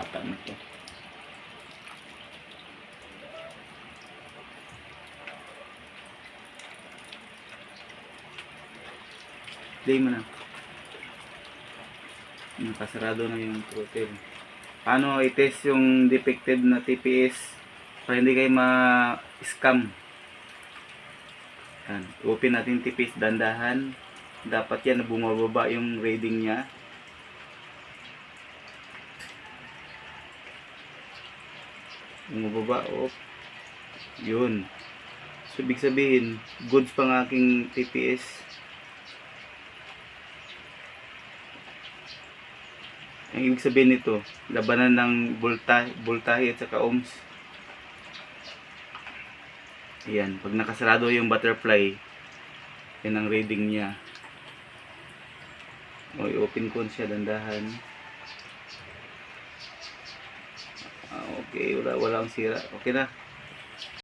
bata na to. Play mo na. Nakasarado na yung throttle. Paano i-test yung defective na TPS para hindi kayo ma-scam? Open natin TPS dandahan. Dapat yan bumababa yung reading niya. Bumababa. Oh. Yun. So, ibig sabihin, goods pang aking TPS. Ang ibig sabihin nito, labanan ng volta, voltahe at saka ohms. Ayan, pag nakasarado yung butterfly, yan ang reading niya. O, i-open ko siya dandahan. que una buena ansiedad, ¿no?